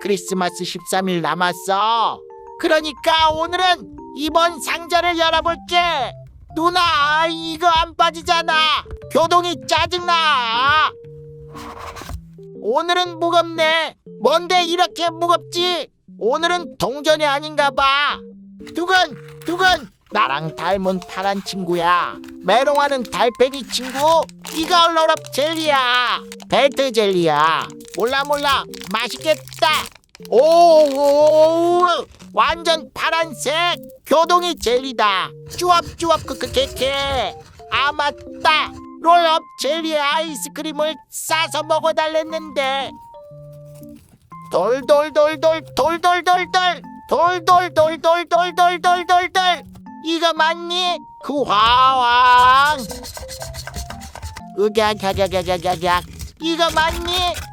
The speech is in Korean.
크리스마스 13일 남았어. 그러니까 오늘은 이번 상자를 열어볼게. 누나, 이거 안 빠지잖아. 교동이 짜증나. 오늘은 무겁네. 뭔데 이렇게 무겁지? 오늘은 동전이 아닌가 봐. 두근, 두근. 나랑 닮은 파란 친구야. 메롱하는 달팽이 친구. 이가 얼얼업 젤리야. 벨트 젤리야. 몰라 몰라. 맛있겠다. 오, 완전 파란색. 교동이 젤리다. 쭈압쭈압 크크케케. 아 맞다. 롤업 젤리에 아이스크림을 싸서 먹어달랬는데. 돌돌돌돌 돌돌돌돌 돌돌돌돌돌돌돌돌 이거 맞니? 그 화왕 으갸갸갸갸갸갸 이거 맞니? 꽥